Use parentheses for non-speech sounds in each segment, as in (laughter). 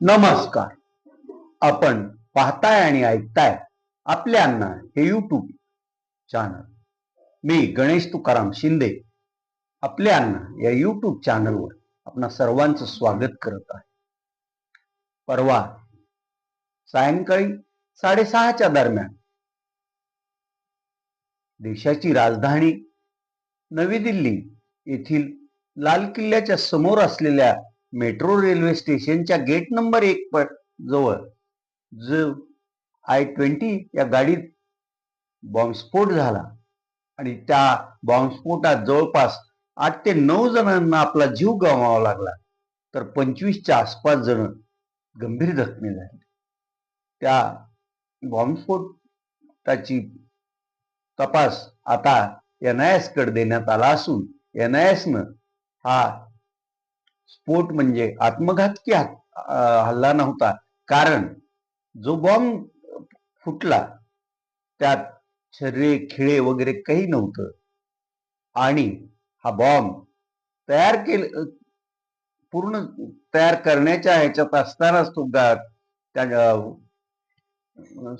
नमस्कार. आपण पाहताय आणि ऐकताय आपल्या अण्णा हे युट्यूब चॅनल मी गणेश तुकाराम शिंदे. आपल्या अण्णा या युट्यूब चॅनलवर आपणा सर्वांचं स्वागत करत आहे. परवा सायंकाळी साडेसहाच्या दरम्यान देशाची राजधानी नवी दिल्ली येथील लाल किल्ल्याच्या समोर असलेल्या मेट्रो रेल्वे स्टेशनच्या गेट नंबर एक पर जवळ जो आय ट्वेंटी या गाडीत बॉम्बस्फोट झाला. आणि त्या बॉम्बस्फोटात जवळपास आठ ते नऊ जणांना आपला जीव गमावा लागला. तर पंचवीसच्या आसपास जण गंभीर जखमी झाले. त्या बॉम्बस्फोटाची तपास आता एन आय एसकडे देण्यात आला असून एन आय एसनं हा स्फोट म्हणजे आत्मघातकी हात- हल्ला नव्हता. कारण जो बॉम्ब फुटला त्यात शरीरे खिळे वगैरे काही नव्हतं. आणि हा बॉम्ब तयार केल पूर्ण तयार करण्याच्या ह्याच्यात असतानाच तो त्या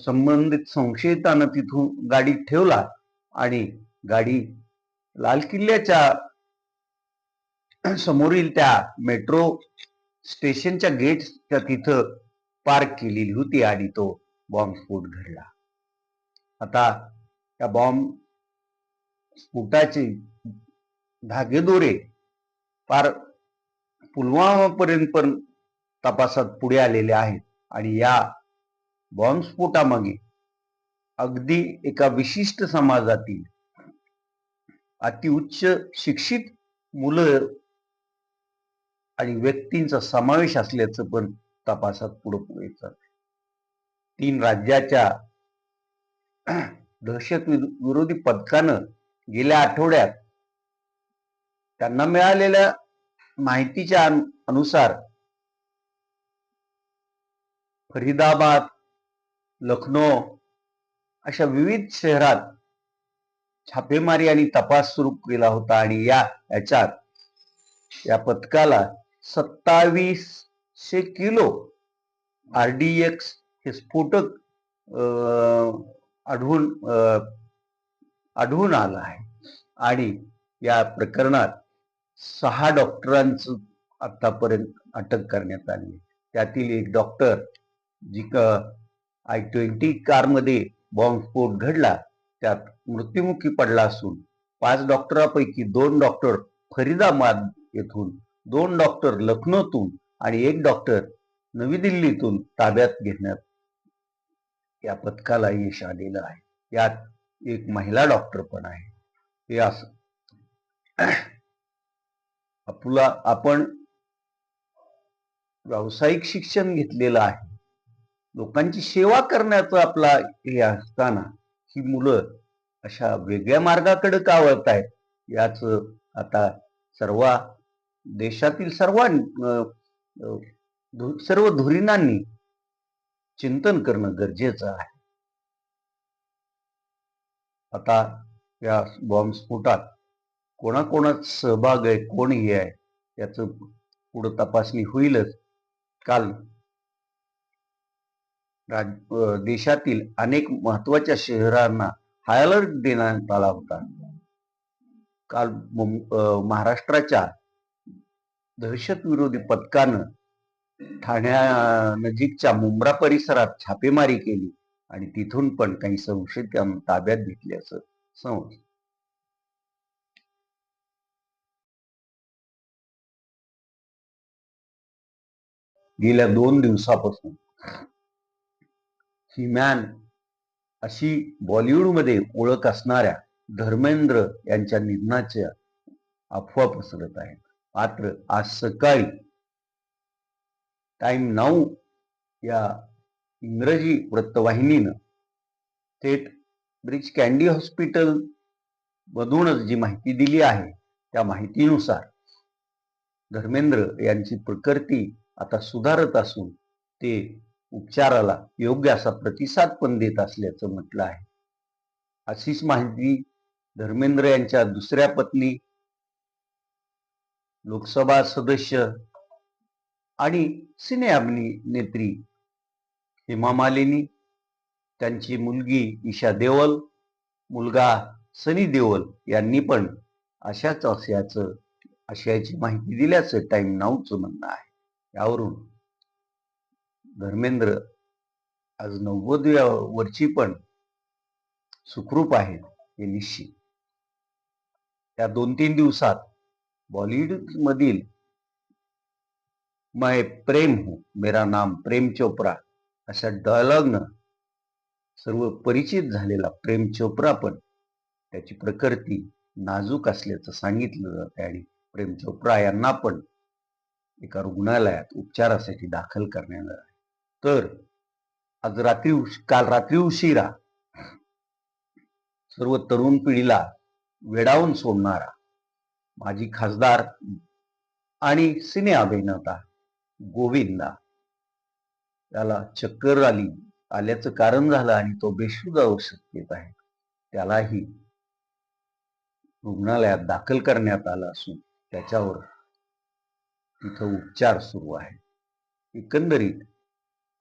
संबंधित संशयितानं तिथून गाडीत ठेवला आणि गाडी लाल किल्ल्याच्या समोरील त्या मेट्रो स्टेशनच्या गेटच्या तिथं पार्क केलेली होती आणि तो बॉम्बस्फोट घडला. आता त्या बॉम्ब स्फोटाचे धागेदोरे पार पुलवामापर्यंत पण तपासात पुढे आलेले आहेत आणि या बॉम्बस्फोटामागे अगदी एका विशिष्ट समाजातील अतिउच्च शिक्षित मुलं आणि व्यक्तींचा समावेश असल्याचं पण तपासात पुढे पुढे तीन राज्याच्या दहशत विरोधी पथकानं गेल्या आठवड्यात त्यांना मिळालेल्या माहितीच्या अनुसार फरीदाबाद लखनौ अशा विविध शहरात छापेमारी आणि तपास सुरू केला होता आणि या याच्यात या पथकाला सत्तावीसशे किलो आरडीएक्स हे स्फोटक आढळून आढळून आलं आहे. आणि या प्रकरणात सहा डॉक्टरांचं आतापर्यंत अटक करण्यात आली त्यातील एक डॉक्टर जी आय ट्वेंटी कारमध्ये बॉम्बस्फोट घडला त्यात मृत्युमुखी पडला असून पाच डॉक्टरांपैकी दोन डॉक्टर फरीदाबाद येथून दोन डॉक्टर लखनौतून आणि एक डॉक्टर नवी दिल्लीतून ताब्यात घेण्यात या पथकाला यश आलेलं आहे. यात एक महिला डॉक्टर पण आहे. हे असं आपला आपण व्यावसायिक शिक्षण घेतलेलं आहे. लोकांची सेवा करण्याचं आपला हे असताना ही मुलं अशा वेगळ्या मार्गाकडे का वळत आहेत याच आता सर्व देशातील सर्वां सर्व धुरीणांनी चिंतन करणं गरजेचं आहे. आता या बॉम्बस्फोटात कोणाकोणात सहभाग आहे कोण हे आहे याच पुढं तपासणी होईलच. काल राज देशातील अनेक महत्त्वाच्या शहरांना हाय अलर्ट देण्यात आला होता. काल अं, महाराष्ट्राच्या दहशत विरोधी पथकानं ठाण्या नजीकच्या मुंब्रा परिसरात छापेमारी केली आणि तिथून पण काही संशयित ताब्यात घेतल्याचं समज गेल्या दोन दिवसापासून ही मॅन अशी बॉलिवूडमध्ये ओळख असणाऱ्या धर्मेंद्र यांच्या निधनाच्या अफवा पसरत आहेत. मात्र आज सकाळी टाइम नाऊ या इंग्रजी वृत्तवाहिनीनं थेट ब्रिज कॅन्डी हॉस्पिटल मधूनच जी माहिती दिली आहे त्या माहितीनुसार धर्मेंद्र यांची प्रकृती आता सुधारत असून ते उपचाराला योग्य असा प्रतिसाद पण देत असल्याचं म्हटलं आहे. अशीच माहिती धर्मेंद्र यांच्या दुसऱ्या पत्नी लोकसभा सदस्य आणि सिने नेत्री हेमा मालिनी त्यांची मुलगी ईशा देओल मुलगा सनी देओल यांनी पण अशाच असल्याचं आशयाची माहिती दिल्याचं टाइम नाऊचं म्हणणं आहे. यावरून धर्मेंद्र आज नव्वदव्या वरची पण सुखरूप आहेत हे निश्चित. त्या दोन तीन दिवसात बॉलिवूड मधील मैं प्रेम हूं मेरा नाम प्रेम चोप्रा अशा डायलॉगनं सर्व परिचित झालेला प्रेम चोप्रा पण त्याची प्रकृती नाजूक असल्याचं सांगितलं जातं आणि प्रेम चोप्रा यांना पण एका रुग्णालयात उपचारासाठी दाखल करण्यात आलं तर आज रात्री उश- काल रात्री उशिरा सर्व तरुण पिढीला वेडावून सोडणारा माजी खासदार आणि सिने अभिनेता गोविंदा. त्याला चक्कर आली आल्याचं कारण झालं आणि तो बेशुद्ध अवस्थेत आहे. त्यालाही रुग्णालयात दाखल करण्यात आला असून त्याच्यावर तिथं उपचार सुरू आहे एकंदरीत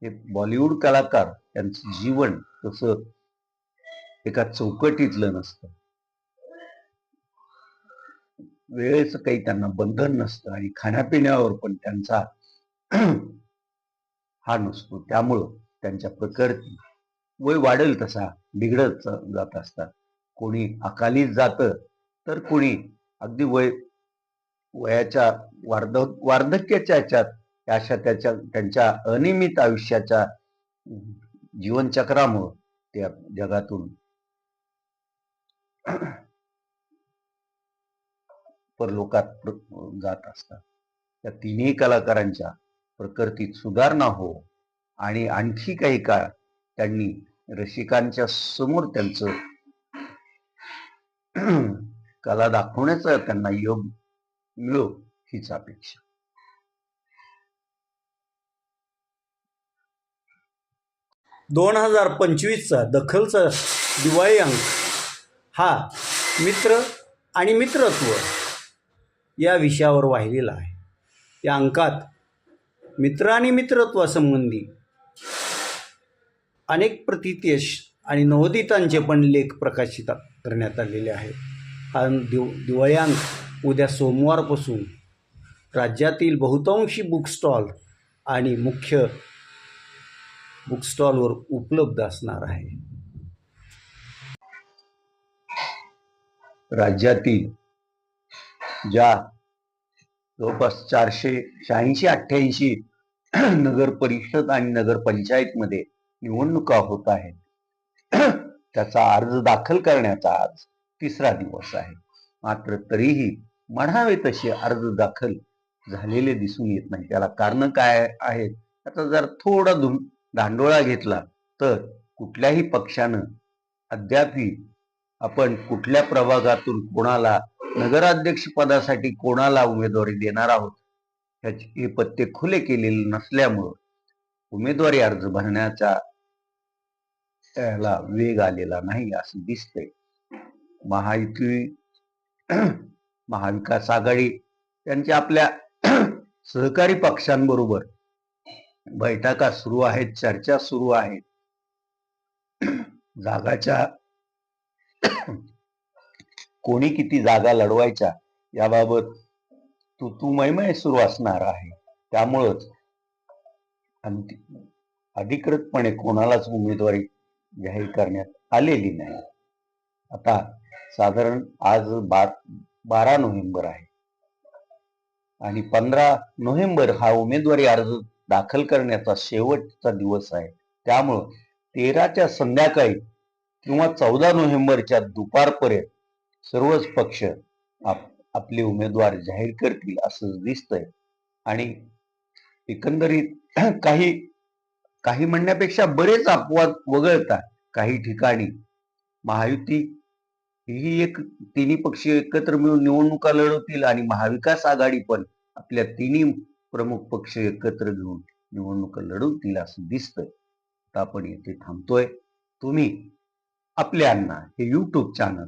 हे बॉलिवूड कलाकार त्यांचं जीवन तसं एका चौकटीतलं नसतं. वेळेचं काही त्यांना बंधन नसतं आणि खाण्यापिण्यावर पण त्यांचा (clears throat) हा नसतो. त्यामुळं त्यांच्या प्रकृती वय वाढेल तसा बिघडत जात असतात. कोणी अकाली जात तर कोणी अगदी वय वयाच्या वार्ध वार्धक्याच्या ह्याच्यात अशा त्याच्या त्यांच्या अनियमित आयुष्याच्या जीवनचक्रामुळं त्या जगातून परलोकात जात असतात. त्या तिन्ही कलाकारांच्या प्रकृतीत सुधारणा हो आणि आणखी काही काळ त्यांनी रसिकांच्या समोर त्यांचं (clears throat) कला दाखवण्याचा त्यांना योग मिळो हीच अपेक्षा. दोन हजार पंचवीसचा दखलचा दिवाळी अंक हा मित्र आणि मित्रत्व या विषयावर वाहिलेला आहे. या अंकात मित्र आणि मित्रत्वासंबंधी अनेक प्रतितेश आणि नवोदितांचे पण लेख प्रकाशित करण्यात आलेले आहेत. हा दिव दिवाळ्यांक उद्या सोमवारपासून राज्यातील बहुतांशी बुक स्टॉल आणि मुख्य बुकस्टॉलवर उपलब्ध असणार आहे. राज्यातील ज्या जवळपास चारशे शहाऐंशी अठ्ठ्याऐंशी (clears throat) नगर परिषद आणि नगरपंचायतमध्ये निवडणुका होत आहेत. (clears throat) त्याचा अर्ज दाखल करण्याचा आज तिसरा दिवस आहे. मात्र तरीही म्हणावे तसे अर्ज दाखल झालेले दिसून येत नाही. त्याला कारण काय आहेत? आता जर थोडा धुम धांडोळा घेतला तर कुठल्याही पक्षानं अद्यापही आपण कुठल्या प्रभागातून कोणाला नगराध्यक्ष पदासाठी कोणाला उमेदवारी देणार आहोत? ह्याचे हे पत्ते खुले केलेले नसल्यामुळं उमेदवारी अर्ज भरण्याचा त्याला वेग आलेला नाही असं दिसतंय. महायुती महाविकास आघाडी त्यांच्या आपल्या सहकारी पक्षांबरोबर बैठका सुरू आहेत चर्चा सुरू आहेत. जागाच्या कोणी किती जागा लढवायच्या याबाबत तू तू मैमय सुरू असणार आहे. त्यामुळंच अधिकृतपणे कोणालाच उमेदवारी जाहीर करण्यात आलेली नाही. आता साधारण आज बा बारा नोव्हेंबर आहे. आणि पंधरा नोव्हेंबर हा उमेदवारी अर्ज दाखल करण्याचा शेवटचा दिवस आहे. त्यामुळं तेराच्या संध्याकाळी किंवा चौदा नोव्हेंबरच्या दुपारपर्यंत सर्वच पक्ष आप आपले उमेदवार जाहीर करतील असं दिसतंय. आणि एकंदरीत (clears throat) काही काही म्हणण्यापेक्षा बरेच अपवाद वगळता काही ठिकाणी. महायुती ही एक तिन्ही पक्ष एकत्र मिळून निवडणुका लढवतील आणि महाविकास आघाडी पण आपल्या तिन्ही प्रमुख पक्ष एकत्र घेऊन निवडणुका लढवतील असं दिसतंय. आता आपण येथे थांबतोय. तुम्ही आपल्यांना हे यूट्यूब चॅनल